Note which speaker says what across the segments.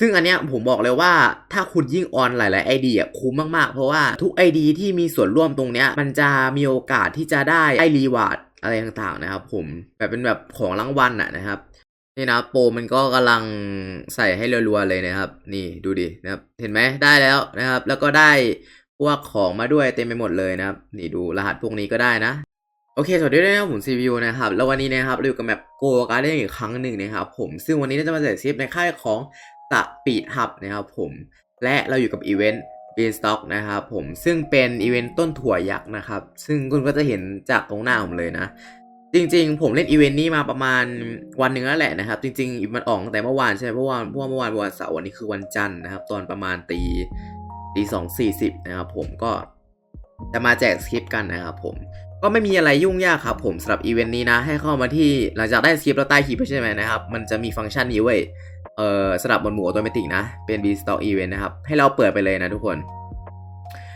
Speaker 1: ซึ่งอันเนี้ยผมบอกเลยว่าถ้าคุณยิ่งออนหลายๆ ID อะคุ้มมาก ๆ เพราะว่าทุก ID ที่มีส่วนร่วมตรงเนี้ยมันจะมีโอกาสที่จะได้ไอรีวาร์ดอะไรต่าง ๆ นะครับ ผมแบบเป็นแบบของรางวัลอะนะครับนี่นะโปรมันก็กำลังใส่ให้รัวๆเลยนะครับ นี่ดูดินะครับ เห็นไหมได้แล้วนะครับ แล้วก็ได้พวกของมาด้วยเต็มไปหมดเลยนะครับ นี่ดูรหัสพวกนี้ก็ได้นะโอเค สวัสดีด้วยนะครับผม CPU นะครับ แล้ววันนี้นะครับเราอยู่กับแมปโกการ์เด้นอีกครั้งหนึ่งนะครับผม ซึ่งวันนี้เราจะมาใส่ซิปในค่ายของ สปีดฮับนะครับผม และเราอยู่กับอีเวนต์ Beanstalk นะครับผมซึ่งเป็นอีเวนต์ต้นถั่วยักษ์นะครับ ซึ่งคุณก็จะเห็นจากตรงหน้าผมเลยนะ จริงๆ ผมเล่นอีเวนต์นี้มาประมาณวันหนึ่งแล้วแหละนะครับ จริงๆ มันออกตั้งแต่เมื่อวานใช่ไหมเพราะว่าเพราะว่าเมื่อวานวันเสาร์วันนี้คือวันจันทร์นะครับ ตอนประมาณตีตีสองสี่สิบนะครับผมก็จะมาแจกสคริปต์กันนะครับผมก็ไม่มีอะไรยุ่งยากครับผมสำหรับอีเวนต์นี้นะ ให้เข้ามาที่หลังจากได้สคริปต์แล้วใต้คลิปใช่ไหมนะครับ มันจะมีฟังก์ชันนี้เว้ย เอ่อสำหรับบนหมู่ออโตเมติกนะ เป็น B Stock Event นะครับ ให้เราเปิดไปเลยนะทุกคน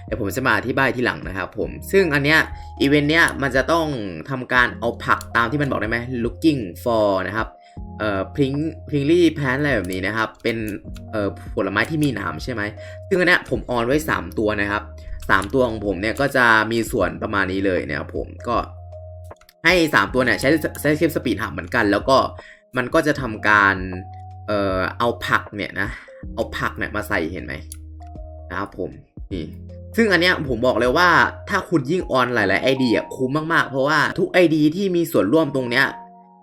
Speaker 1: เดี๋ยวผมจะมาอธิบายทีหลังนะครับผม ซึ่งอันเนี้ยอีเวนต์เนี้ยมันจะต้องทำการเอาผักตามที่มันบอกได้ไหม looking for นะครับเอ่อ pring pringly plant อะไรแบบนี้นะครับ เป็นเอ่อผลไม้ที่มีหนามใช่ไหมซึ่งอันเนี้ยผมออนไว้ 3 ตัวนะครับ 3 ตัวของผมเนี่ยก็จะมีส่วนประมาณนี้เลยนะครับผมก็ให้ 3 ตัวเนี่ยใช้ใช้คลิปสปีดหับเหมือนกัน แล้วก็มันก็จะทำการ เอ่อเอาผักเนี่ยนะเอาผักเนี่ยมาใส่เห็นไหมนะครับผมนี่ซึ่งอันเนี้ยผมบอกเลยว่าถ้าคุณยิ่งออนหลายๆ ID อะคุ้มมากๆ เพราะว่าทุก ID ที่มีส่วนร่วมตรงเนี้ย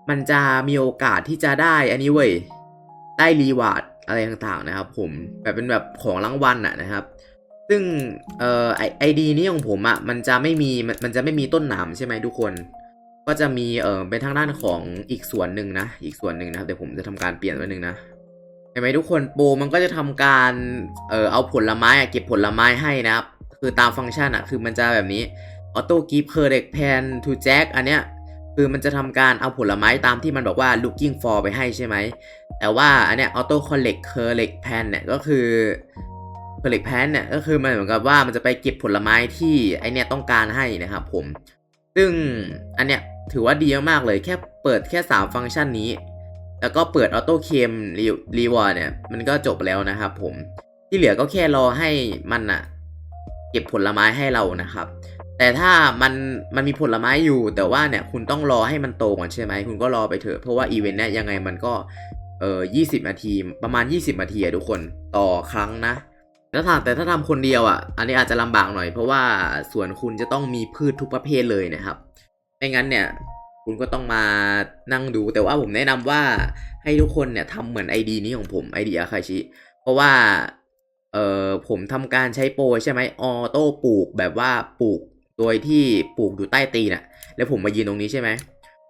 Speaker 1: มันจะมีโอกาสที่จะได้อันนี้เว้ยได้รีวาร์ดอะไรต่างๆนะครับ ผมแบบเป็นแบบของรางวัลอะนะครับ ซึ่งเอ่อไอดีนี้ของผมอะมันจะไม่มีมันมันจะไม่มีต้นหนามใช่ไหมทุกคน ก็จะมีเอ่อเป็นทางด้านของอีกส่วนหนึ่งนะ อีกส่วนหนึ่งนะครับเดี๋ยวผมจะทำการเปลี่ยนไว้หนึ่งนะเห็นไหมทุกคนโปรมันก็จะทำการเอ่อเอาผลไม้อะเก็บผลไม้ให้นะครับ คือตามฟังก์ชันอะคือมันจะแบบนี้ auto give correct pan to jack อันเนี้ยคือมันจะทำการเอาผลไม้ตามที่มันบอกว่า looking for ไปให้ใช่ไหมแต่ว่าอันเนี้ย auto collect correct pan เนี่ยก็คือ collect pan เนี่ยก็คือมันเหมือนกับว่ามันจะไปเก็บผลไม้ที่ไอเนี้ยต้องการให้นะครับผม ซึ่งอันเนี้ย ถือว่าดีมากๆเลยแค่เปิดแค่ 3 ฟังก์ชันนี้ แล้วก็เปิดออโต้เคมรีวอร์ดเนี่ย มันก็จบแล้วนะครับผมที่เหลือก็แค่รอให้มันอะเก็บผลไม้ให้เรานะครับ แต่ถ้ามันมันมีผลไม้อยู่ แต่ว่าเนี่ยคุณต้องรอให้มันโตก่อนใช่ไหมคุณก็รอไปเถอะเพราะว่าอีเวนต์เนี่ยยังไงมันก็เออยี่สิบนาทีประมาณ 20นาทีอะทุกคนต่อครั้งนะแล้วถ้าแต่ถ้าทำคนเดียวอะอันนี้อาจจะลำบากหน่อยเพราะว่าส่วนคุณจะต้องมีพืชทุกประเภทเลยนะครับ ไม่งั้นเนี่ย คุณก็ต้องมานั่งดูแต่ว่าผมแนะนำว่าให้ทุกคนเนี่ยทำเหมือน ID นี้ของผม ID อาคาชิเพราะว่าเอ่อผมทำการใช้โปรใช่ไหมออโต้ปลูกแบบว่าปลูกโดยที่ปลูกอยู่ใต้ตีนอะแล้วผมมายืนตรงนี้ใช่ไหม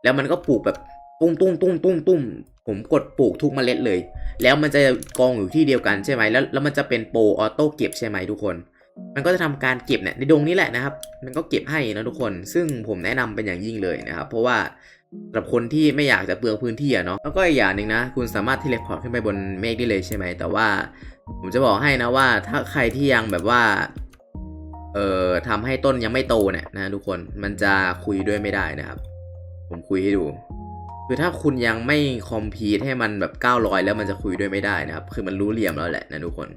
Speaker 1: แล้วมันก็ปลูกแบบตุ้มตุ้มตุ้มตุ้มตุ้มผมกดปลูกทุกเมล็ดเลย แล้วมันจะกองอยู่ที่เดียวกันใช่ไหมแล้วแล้วมันจะเป็นโปรออโต้เก็บใช่ไหมทุกคน มันก็จะทำการเก็บเนี่ยในดงนี้แหละนะครับ มันก็เก็บให้นะทุกคน ซึ่งผมแนะนำเป็นอย่างยิ่งเลยนะครับ เพราะว่าสำหรับคนที่ไม่อยากจะเปลืองพื้นที่อะเนาะแล้วก็อีกอย่างหนึ่งนะ คุณสามารถเทเลพอร์ตขึ้นไปบนเมฆได้เลยใช่ไหม แต่ว่าผมจะบอกให้นะว่า ถ้าใครที่ยังแบบว่า เอ่อทำให้ต้นยังไม่โตเนี่ยนะทุกคน มันจะคุยด้วยไม่ได้นะครับ ผมคุยให้ดู คือถ้าคุณยังไม่คอมพีทให้มันแบบ900แล้วมันจะคุยด้วยไม่ได้นะครับ คือมันรู้เหลี่ยมแล้วแหละนะทุกคน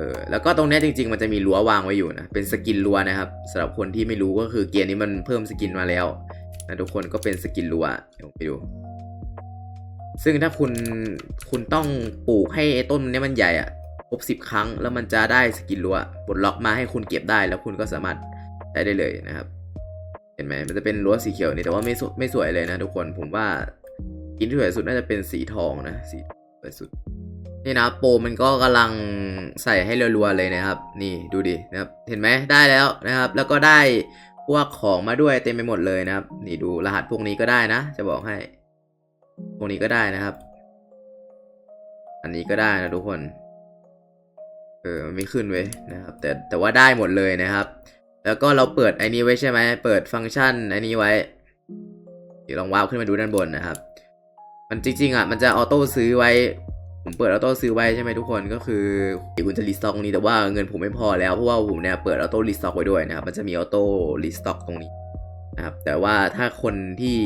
Speaker 1: เออแล้วก็ตรงนี้จริง ๆ มันจะมีรั้ววางไว้อยู่นะ เป็นสกินรั้วนะครับสำหรับคนที่ไม่รู้ก็คือเกียร์นี้มันเพิ่มสกินมาแล้วนะทุกคนก็เป็นสกินรั้วเดี๋ยวไปดู ซึ่งถ้าคุณคุณต้องปลูกให้ไอ้ต้นนี้มันใหญ่อะครบสิบครั้ง แล้วมันจะได้สกินรั้วปลดล็อกมาให้คุณเก็บได้แล้วคุณก็สามารถใช้ได้เลยนะครับ เห็นไหมมันจะเป็นรั้วสีเขียวนี่แต่ว่าไม่ไม่สวยเลยนะทุกคนผมว่ากินที่สวยสุดน่าจะเป็นสีทองนะสีสวยสุด นี่นะโปรมันก็กำลังใส่ให้รัวๆเลยนะครับ นี่ดูดินะครับ เห็นไหมได้แล้วนะครับ แล้วก็ได้พวกของมาด้วยเต็มไปหมดเลยนะครับ นี่ดูรหัสพวกนี้ก็ได้นะ จะบอกให้ พวกนี้ก็ได้นะครับ อันนี้ก็ได้นะทุกคน เออมันไม่ขึ้นเว้ยนะครับ แต่แต่ว่าได้หมดเลยนะครับ แล้วก็เราเปิดไอ้นี้ไว้ใช่ไหมเปิดฟังก์ชันไอ้นี้ไว้เดี๋ยวลองว้าวขึ้นมาดูด้านบนนะครับ มันจริงๆอะมันจะออโต้ซื้อไว้ ผมเปิดออโต้ซื้อไว้ใช่ไหมทุกคนก็คือคุณจะรีสต็อกตรงนี้แต่ว่าเงินผมไม่พอแล้วเพราะว่าผมเนี่ยเปิดออโต้รีสต็อกไว้ด้วยนะครับมันจะมีออโต้รีสต็อกตรงนี้นะครับแต่ว่าถ้าคนที่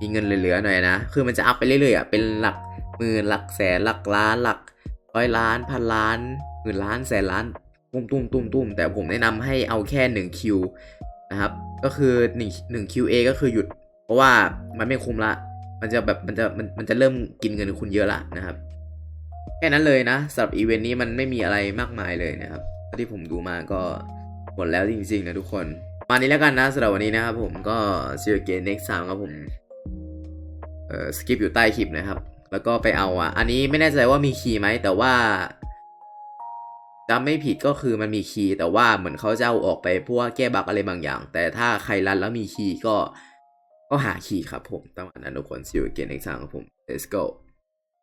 Speaker 1: มีเงินเหลือๆหน่อยนะคือมันจะอัพไปเรื่อยๆอะเป็นหลักหมื่นหลักแสนหลักล้านหลักร้อยล้านพันล้านหมื่นล้านแสนล้านตุ้มตุ้มตุ้มตุ้มแต่ผมแนะนำให้เอาแค่หนึ่งคิวนะครับก็คือหนึ่งหนึ่งคิวเอก็คือหยุด เพราะว่ามันไม่คุ้มละ มันจะแบบมันจะมันมันจะเริ่มกินเงินคุณเยอะละนะครับ แค่นั้นเลยนะสำหรับอีเวนต์นี้มันไม่มีอะไรมากมายเลยนะครับที่ผมดูมาก็หมดแล้วจริงๆนะทุกคนมานี้แล้วกันนะสำหรับวันนี้นะครับผมก็ see you again next time ครับผมเอ่อสกิปอยู่ใต้คลิปนะครับ แล้วก็ไปเอาอะ อันนี้ไม่แน่ใจว่ามีคีย์ไหมแต่ว่าจำไม่ผิดก็คือมันมีคีย์แต่ว่าเหมือนเขาจะเอาออกไปเพราะว่าแก้บั๊กอะไรบางอย่าง แต่ถ้าใครรันแล้วมีคีย์ก็ก็หาคีย์ครับผม ประมาณนั้นทุกคน see you again next time ครับผม let's go